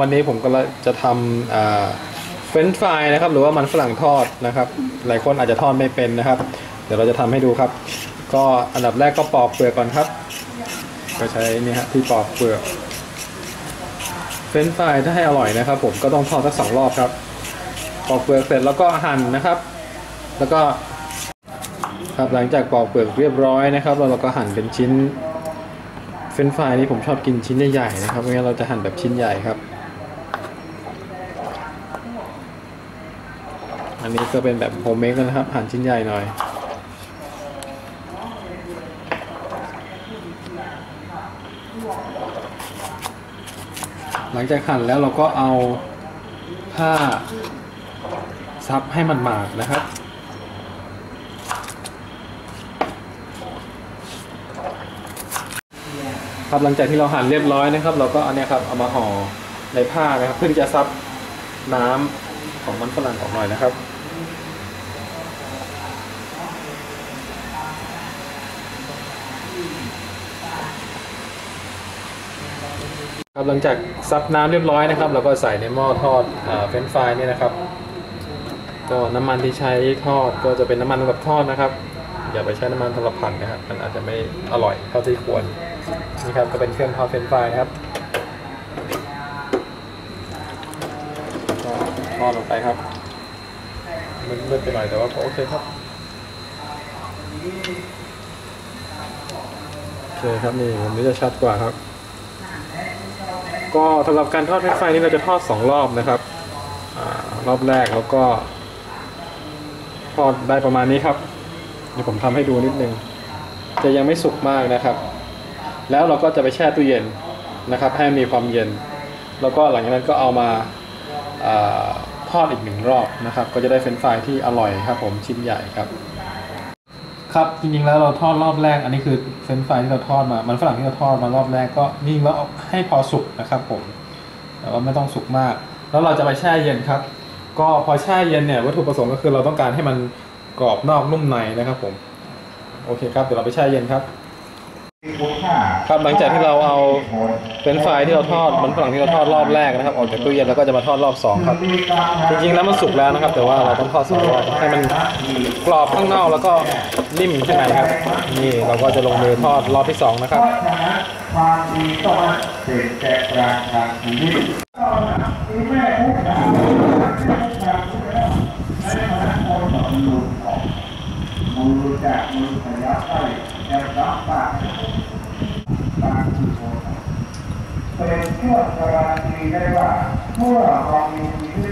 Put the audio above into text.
วันนี้ผมก็จะทำเฟรนช์ฟรายนะครับ หรือว่ามันฝรั่งทอดนะครับ หลายคนอาจจะทอดไม่เป็นนะครับ เดี๋ยวเราจะทำให้ดูครับ ก็อันดับแรกก็ปอกเปลือกก่อนครับ ก็ใช้นี่ฮะที่ปอกเปลือกเฟรนช์ฟรายถ้าให้อร่อยนะครับ ผมก็ต้องทอดสักสองรอบครับ ปอกเปลือกเสร็จแล้วก็หั่นนะครับ แล้วก็ครับหลังจากปอกเปลือกเรียบร้อยนะครับเราเราก็หั่นเป็นชิ้นเฟรนช์ฟรายนี่ผมชอบกินชิ้นใหญ่ๆนะครับไม่งั้นเราจะหั่นแบบชิ้นใหญ่ครับ อันนี้ก็เป็นแบบโฮมเมดนะครับ หั่นชิ้นใหญ่หน่อย หลังจากหั่นแล้วเราก็เอาผ้าซับให้มันหมาดนะครับครับหลังจากที่เราหั่นเรียบร้อยนะครับ เราก็เอาเนี่ยครับเอามาห่อในผ้านะครับ เพื่อที่จะซับน้ำของมันฝรั่งออกหน่อยนะครับ ครับหลังจากซับน้ำเรียบร้อยนะครับเราก็ใส่ในหม้อทอดเฟรนฟรายนี่นะครับ ก็น้ำมันที่ใช้ทอดก็จะเป็นน้ำมันสำหรับทอดนะครับ อย่าไปใช้น้ำมันสำหรับผัดนะครับ มันอาจจะไม่อร่อยเท่าที่ควรนี่ครับก็เป็นเครื่องทอดเฟรนฟรายนะครับทอดลงไปครับมืดๆไปหน่อยแต่ว่าก็โอเคครับโอเคครับนี่ผมนี้จะชัดกว่าครับ ก็สำหรับการทอดเฟรนช์ฟรายนี่เราจะทอดสองรอบนะครับอรอบแรกแล้วก็ ทอดได้ประมาณนี้ครับ เดี๋ยวผมทำให้ดูนิดนึง จะยังไม่สุกมากนะครับ แล้วเราก็จะไปแช่ตู้เย็นนะครับ ให้มีความเย็น แล้วก็หลังจากนั้นก็เอามาอทอดอีกหนึ่งรอบนะครับ ก็จะได้เฟรนช์ฟรายที่อร่อยครับ ผมชิ้นใหญ่ครับ ครับจริงๆแล้วเราทอดรอบแรก อันนี้คือเฟรนช์ฟรายที่เราทอดมามันฝรั่งที่เราทอดมารอบแรกก็นิ่งแล้วเอาให้พอสุกนะครับผมแต่ว่าไม่ต้องสุกมาก แล้วเราจะไปแช่เย็นครับ ก็พอแช่เย็นเนี่ยวัตถุประสงค์ก็คือเราต้องการให้มันกรอบนอกนุ่มในนะครับผมโอเคครับเดี๋ยวเราไปแช่เย็นครับครับหลังจากที่เราเอา เฟรนช์ฟที่เราทอดมันฝรั่งที่เราทอดรอบแรกนะครับ ออกจากตู้เย็นแล้วก็จะมาทอดรอบสองครับจริงๆแล้วมันสุกแล้วนะครับ แต่ว่าเราต้องทอดสองรอบให้มันกรอบข้างนอกแล้วก็นิ่มข้างในครับ นี่เราก็จะลงมือทอดรอบที่สองนะครับความดีก็เสร็จแต่ปราทางชีวิตแม่ผู้ขาวมือจากมือขยับไปจะรับปาก ทั่วสารทีได้ว่าทั่วความมีต